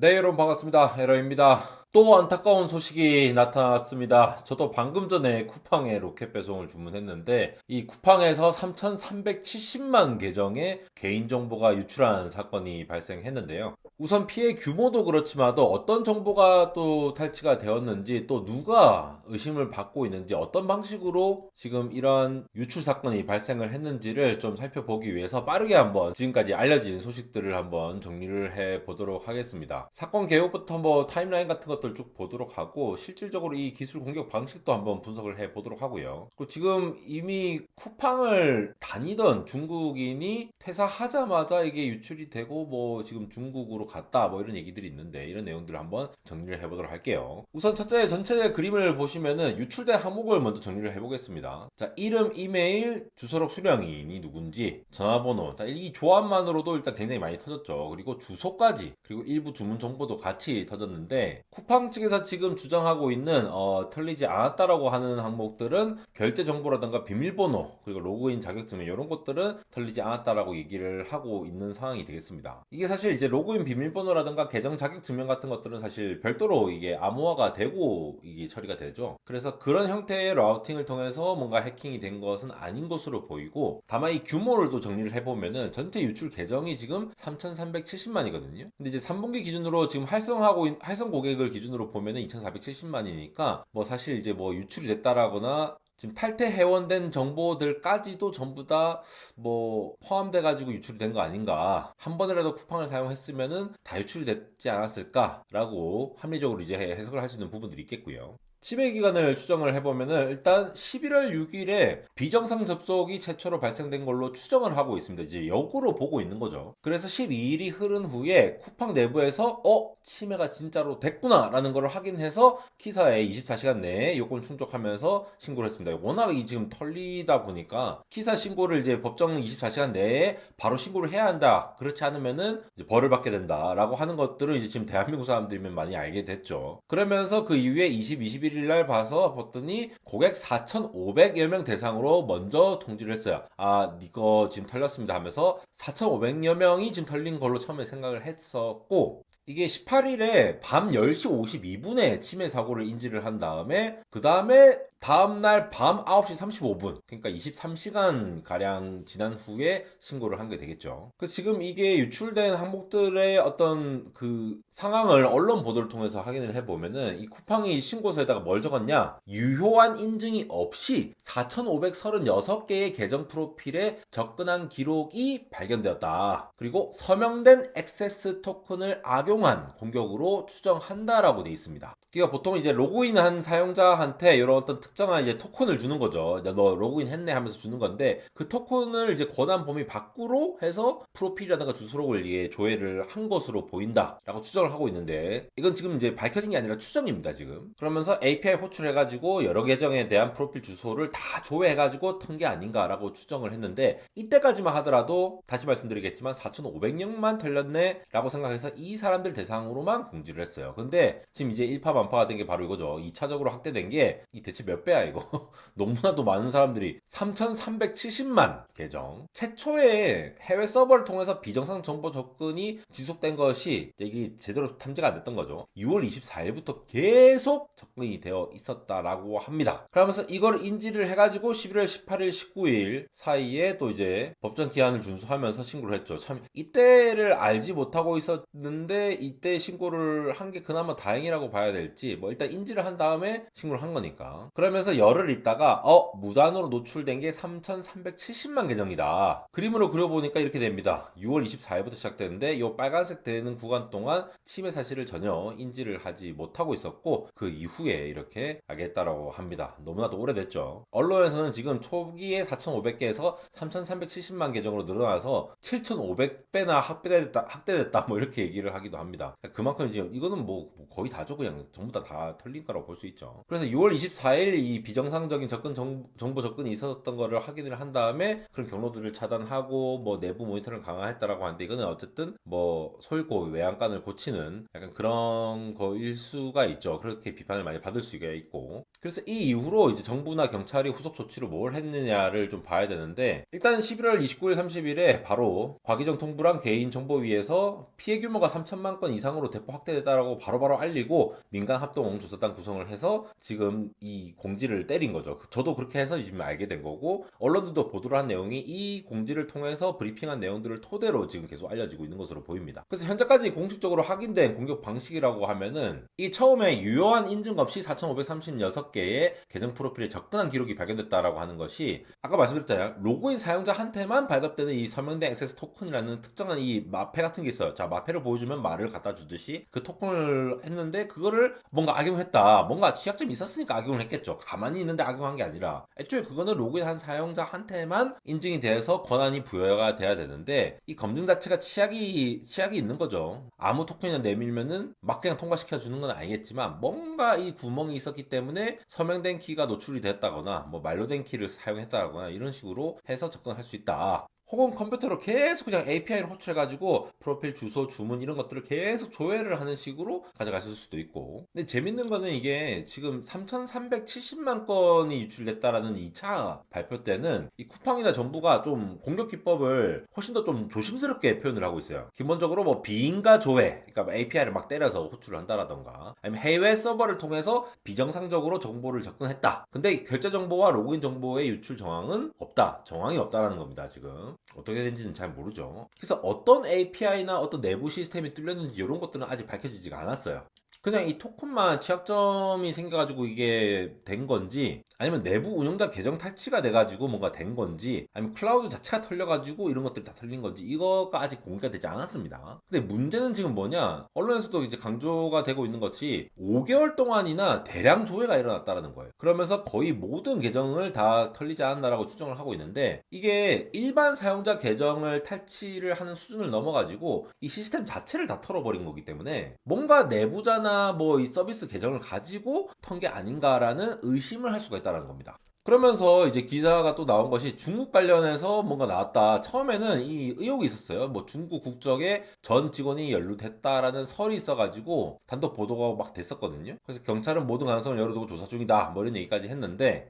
네, 여러분 반갑습니다. 에러입니다. 또 안타까운 소식이 나타났습니다. 저도 방금 전에 쿠팡에 로켓 배송을 주문했는데 이 쿠팡에서 3,370만 계정의 개인정보가 유출한 사건이 발생했는데요. 우선 피해 규모도 그렇지만도 어떤 정보가 또 탈취가 되었는지 또 누가 의심을 받고 있는지 어떤 방식으로 지금 이런 유출 사건이 발생을 했는지를 좀 살펴보기 위해서 빠르게 한번 지금까지 알려진 소식들을 한번 정리를 해 보도록 하겠습니다. 사건 개요부터 뭐 타임라인 같은 것들 쭉 보도록 하고 실질적으로 이 기술 공격 방식도 한번 분석을 해 보도록 하고요. 그리고 지금 이미 쿠팡을 다니던 중국인이 퇴사하자마자 이게 유출이 되고 뭐 지금 중국으로 갔다 뭐 이런 얘기들이 있는데 이런 내용들을 한번 정리를 해 보도록 할게요. 우선 첫째 전체 그림을 보시면은 유출된 항목을 먼저 정리를 해 보겠습니다. 자 이름, 이메일, 주소록 수령인이 누군지, 전화번호 자, 이 조합만으로도 일단 굉장히 많이 터졌죠. 그리고 주소까지 그리고 일부 주문 정보도 같이 터졌는데 쿠팡 측에서 지금 주장하고 있는 어, 털리지 않았다라고 하는 항목들은 결제 정보라든가 비밀번호 그리고 로그인 자격증 이런 것들은 털리지 않았다라고 얘기를 하고 있는 상황이 되겠습니다. 이게 사실 이제 로그인 비밀번호라든가 계정 자격 증명 같은 것들은 사실 별도로 이게 암호화가 되고 이게 처리가 되죠. 그래서 그런 형태의 라우팅을 통해서 뭔가 해킹이 된 것은 아닌 것으로 보이고 다만 이 규모를 또 정리를 해보면은 전체 유출 계정이 지금 3,370만이거든요. 근데 이제 3분기 기준으로 지금 활성하고 있- 활성 고객을 기준으로 보면은 2,470만이니까 뭐 사실 이제 뭐 유출이 됐다라거나 지금 탈퇴 회원된 정보들까지도 전부 다 뭐 포함돼 가지고 유출이 된 거 아닌가 한 번이라도 쿠팡을 사용했으면은 다 유출이 됐지 않았을까라고 합리적으로 이제 해석을 할 수 있는 부분들이 있겠고요. 치매 기간을 추정을 해보면은 일단 11월 6일에 비정상 접속이 최초로 발생된 걸로 추정을 하고 있습니다. 이제 역으로 보고 있는 거죠. 그래서 12일이 흐른 후에 쿠팡 내부에서 어 치매가 진짜로 됐구나라는 걸 확인해서 키사에 24시간 내에 요건 충족하면서 신고를 했습니다. 워낙 이 지금 털리다 보니까 키사 신고를 이제 법정 24시간 내에 바로 신고를 해야 한다. 그렇지 않으면은 벌을 받게 된다라고 하는 것들을 이제 지금 대한민국 사람들이면 많이 알게 됐죠. 그러면서 그 이후에 20, 21일 날 봐서 봤더니 고객 4,500여 명 대상으로 먼저 통지를 했어요. 아, 이거 지금 털렸습니다 하면서 4,500여 명이 지금 털린 걸로 처음에 생각을 했었고 이게 18일에 밤 10시 52분에 치매 사고를 인지를 한 다음에 그 다음에 다음날 밤 9시 35분 그러니까 23시간 가량 지난 후에 신고를 한 게 되겠죠. 그 지금 이게 유출된 항목들의 어떤 그 상황을 언론 보도를 통해서 확인을 해보면은 이 쿠팡이 신고서에다가 뭘 적었냐 유효한 인증이 없이 4,536개의 계정 프로필에 접근한 기록이 발견되었다. 그리고 서명된 액세스 토큰을 악용 한 공격으로 추정한다라고 돼 있습니다. 그러니까 보통 이제 로그인한 사용자한테 이런 어떤 특정한 이제 토큰을 주는 거죠. 야, 너 로그인 했네 하면서 주는 건데 그 토큰을 이제 권한 범위 밖으로 해서 프로필이라든가 주소록을 이게 조회를 한 것으로 보인다라고 추정을 하고 있는데 이건 지금 이제 밝혀진 게 아니라 추정입니다 지금. 그러면서 API 호출해가지고 여러 계정에 대한 프로필 주소를 다 조회해가지고 턴 게 아닌가라고 추정을 했는데 이때까지만 하더라도 다시 말씀드리겠지만 4,500명만 털렸네라고 생각해서 이 사람들 대상으로만 공지를 했어요. 근데 지금 이제 일파만파가 된 게 바로 이거죠. 2차적으로 확대된 게 이 대체 몇 배야 이거? 너무나도 많은 사람들이 3,370만 계정. 최초에 해외 서버를 통해서 비정상 정보 접근이 지속된 것이 이게 제대로 탐지가 안 됐던 거죠. 6월 24일부터 계속 접근이 되어 있었다라고 합니다. 그러면서 이걸 인지를 해가지고 11월 18일, 19일 사이에 또 이제 법정 기한을 준수하면서 신고를 했죠. 참 이때를 알지 못하고 있었는데 이때 신고를 한 게 그나마 다행이라고 봐야 될지 뭐 일단 인지를 한 다음에 신고를 한 거니까. 그러면서 열흘 있다가 어 무단으로 노출된 게 3,370만 계정이다. 그림으로 그려보니까 이렇게 됩니다. 6월 24일부터 시작되는데 이 빨간색 되는 구간 동안 침해 사실을 전혀 인지를 하지 못하고 있었고 그 이후에 이렇게 하게 했다라고 합니다. 너무나도 오래됐죠. 언론에서는 지금 초기에 4,500개에서 3,370만 계정으로 늘어나서 7,500배나 확대됐다, 확대됐다 뭐 이렇게 얘기를 하기도 합니다. 그만큼 지금 이거는 뭐 거의 다죠 그냥 전부 다 다 털린 거라고 볼 수 있죠. 그래서 6월 24일 이 비정상적인 접근 정, 정보 접근이 있었던 거를 확인을 한 다음에 그런 경로들을 차단하고 뭐 내부 모니터링을 강화했다라고 하는데 이거는 어쨌든 뭐 소일고 외양간을 고치는 약간 그런 거일 수가 있죠. 그렇게 비판을 많이 받을 수가 있고 그래서 이 이후로 이제 정부나 경찰이 후속 조치로 뭘 했느냐를 좀 봐야 되는데 일단 11월 29일 30일에 바로 과기정 통부랑 개인 정보위에서 피해 규모가 3천만 건 이상으로 대폭 확대됐다라고 바로바로 알리고 민간 합동 조사단 구성을 해서 지금 이 공지를 때린 거죠. 저도 그렇게 해서 지금 알게 된 거고 언론들도 보도를 한 내용이 이 공지를 통해서 브리핑한 내용들을 토대로 지금 계속 알려지고 있는 것으로 보입니다. 그래서 현재까지 공식적으로 확인된 공격 방식이라고 하면은 이 처음에 유효한 인증 없이 4,536 개의 계정 프로필에 접근한 기록이 발견됐다라고 하는 것이 아까 말씀드렸잖아요. 로그인 사용자한테만 발급되는 이 서명된 액세스 토큰이라는 특정한 이 마페 같은 게 있어요. 자, 마페를 보여주면 말을 갖다 주듯이 그 토큰을 했는데 그거를 뭔가 악용을 했다. 뭔가 취약점이 있었으니까 악용을 했겠죠. 가만히 있는데 악용한 게 아니라 애초에 그거는 로그인한 사용자한테만 인증이 돼서 권한이 부여가 돼야 되는데 이 검증 자체가 취약이 취약이 있는 거죠. 아무 토큰이나 내밀면은 막 그냥 통과시켜 주는 건 아니겠지만 뭔가 이 구멍이 있었기 때문에 서명된 키가 노출이 됐다거나 뭐 말로 된 키를 사용했다거나 이런 식으로 해서 접근할 수 있다. 혹은 컴퓨터로 계속 그냥 API를 호출해가지고 프로필 주소, 주문 이런 것들을 계속 조회를 하는 식으로 가져가실 수도 있고. 근데 재밌는 거는 이게 지금 3,370만 건이 유출됐다라는 2차 발표 때는 이 쿠팡이나 정부가 좀 공격 기법을 훨씬 더 좀 조심스럽게 표현을 하고 있어요. 기본적으로 뭐 비인가 조회, 그러니까 API를 막 때려서 호출을 한다라던가, 아니면 해외 서버를 통해서 비정상적으로 정보를 접근했다. 근데 결제 정보와 로그인 정보의 유출 정황은 없다. 정황이 없다라는 겁니다, 지금. 어떻게 된지는 잘 모르죠. 그래서 어떤 API나 어떤 내부 시스템이 뚫렸는지 이런 것들은 아직 밝혀지지가 않았어요. 그냥 이 토큰만 취약점이 생겨가지고 이게 된 건지 아니면 내부 운영자 계정 탈취가 돼가지고 뭔가 된 건지 아니면 클라우드 자체가 털려가지고 이런 것들이 다 털린 건지 이거가 아직 공개가 되지 않았습니다. 근데 문제는 지금 뭐냐 언론에서도 이제 강조가 되고 있는 것이 5개월 동안이나 대량 조회가 일어났다라는 거예요. 그러면서 거의 모든 계정을 다 털리지 않았나라고 추정을 하고 있는데 이게 일반 사용자 계정을 탈취를 하는 수준을 넘어가지고 이 시스템 자체를 다 털어버린 거기 때문에 뭔가 내부자나 뭐 이 서비스 계정을 가지고 턴 게 아닌가라는 의심을 할 수가 있다는 겁니다. 그러면서 이제 기사가 또 나온 것이 중국 관련해서 뭔가 나왔다. 처음에는 이 의혹이 있었어요. 뭐 중국 국적의 전 직원이 연루됐다라는 설이 있어가지고 단독 보도가 막 됐었거든요. 그래서 경찰은 모든 가능성을 열어두고 조사 중이다. 뭐 이런 얘기까지 했는데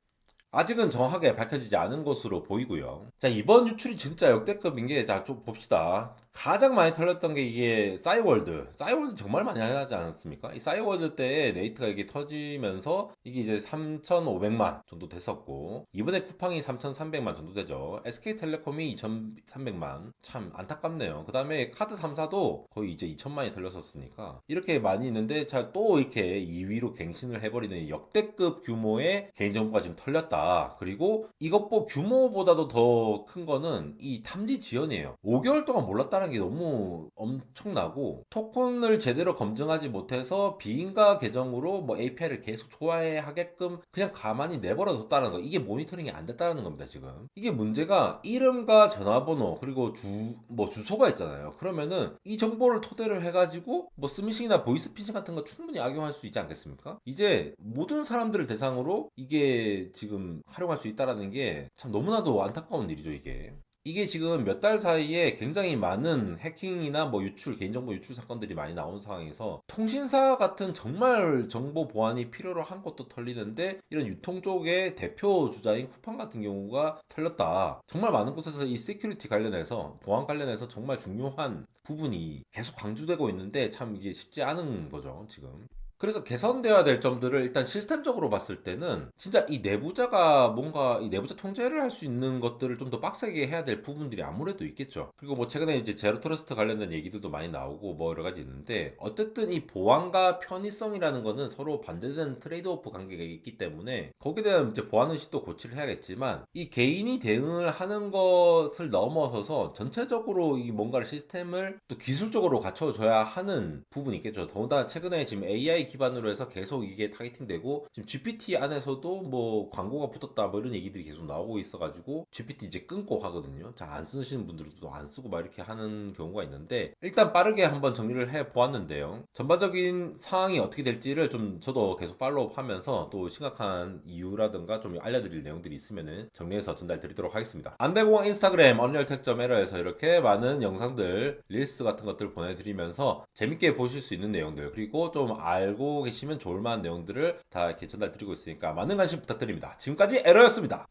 아직은 정확하게 밝혀지지 않은 것으로 보이고요. 자, 이번 유출이 진짜 역대급인 게, 자, 좀 봅시다. 가장 많이 털렸던 게 이게 싸이월드. 싸이월드 정말 많이 하지 않았습니까? 이 싸이월드 때 네이트가 이게 터지면서 이게 이제 3,500만 정도 됐었고, 이번에 쿠팡이 3,300만 정도 되죠. SK텔레콤이 2,300만. 참 안타깝네요. 그 다음에 카드 3사도 거의 이제 2,000만이 털렸었으니까. 이렇게 많이 있는데, 자, 또 이렇게 2위로 갱신을 해버리는 역대급 규모의 개인정보가 지금 털렸다. 그리고 이것보 규모보다도 더 큰 거는 이 탐지 지연이에요. 5개월 동안 몰랐다는 게 너무 엄청나고 토큰을 제대로 검증하지 못해서 비인가 계정으로 뭐 API를 계속 좋아해 하게끔 그냥 가만히 내버려 뒀다는 거. 이게 모니터링이 안 됐다는 겁니다 지금. 이게 문제가 이름과 전화번호 그리고 주 뭐 주소가 있잖아요. 그러면은 이 정보를 토대로 해가지고 뭐 스미싱이나 보이스 피싱 같은 거 충분히 악용할 수 있지 않겠습니까? 이제 모든 사람들을 대상으로 이게 지금 활용할 수 있다라는 게 참 너무나도 안타까운 일이죠 이게 이게 지금 몇 달 사이에 굉장히 많은 해킹이나 뭐 유출, 개인정보 유출 사건들이 많이 나온 상황에서 통신사 같은 정말 정보 보안이 필요로 한 것도 털리는데 이런 유통 쪽의 대표 주자인 쿠팡 같은 경우가 털렸다. 정말 많은 곳에서 이 시큐리티 관련해서 보안 관련해서 정말 중요한 부분이 계속 강조되고 있는데 참 이게 쉽지 않은 거죠, 지금. 그래서 개선돼야 될 점들을 일단 시스템적으로 봤을 때는 진짜 이 내부자가 뭔가 이 내부자 통제를 할 수 있는 것들을 좀 더 빡세게 해야 될 부분들이 아무래도 있겠죠. 그리고 뭐 최근에 이제 제로 트러스트 관련된 얘기들도 많이 나오고 뭐 여러 가지 있는데 어쨌든 이 보안과 편의성이라는 거는 서로 반대되는 트레이드오프 관계가 있기 때문에 거기에 대한 이제 보안 의식도 고치를 해야겠지만 이 개인이 대응을 하는 것을 넘어서서 전체적으로 이 뭔가를 시스템을 또 기술적으로 갖춰줘야 하는 부분이 있겠죠. 더군다나 최근에 지금 AI 기반으로 해서 계속 이게 타겟팅되고 지금 GPT 안에서도 뭐 광고가 붙었다 뭐 이런 얘기들이 계속 나오고 있어가지고 GPT 이제 끊고 하거든요. 자안 쓰시는 분들도 안 쓰고 막 이렇게 하는 경우가 있는데 일단 빠르게 한번 정리를 해 보았는데요. 전반적인 상황이 어떻게 될지를 좀 저도 계속 팔로우하면서 또 심각한 이유라든가 좀 알려드릴 내용들이 있으면은 정리해서 전달 드리도록 하겠습니다. 안대공항 인스타그램 언리얼텍점에러에서 이렇게 많은 영상들 릴스 같은 것들 보내드리면서 재밌게 보실 수 있는 내용들 그리고 좀 알고 알고 계시면 좋을 만한 내용들을 다 이렇게 전달드리고 있으니까 많은 관심 부탁드립니다. 지금까지 에러였습니다.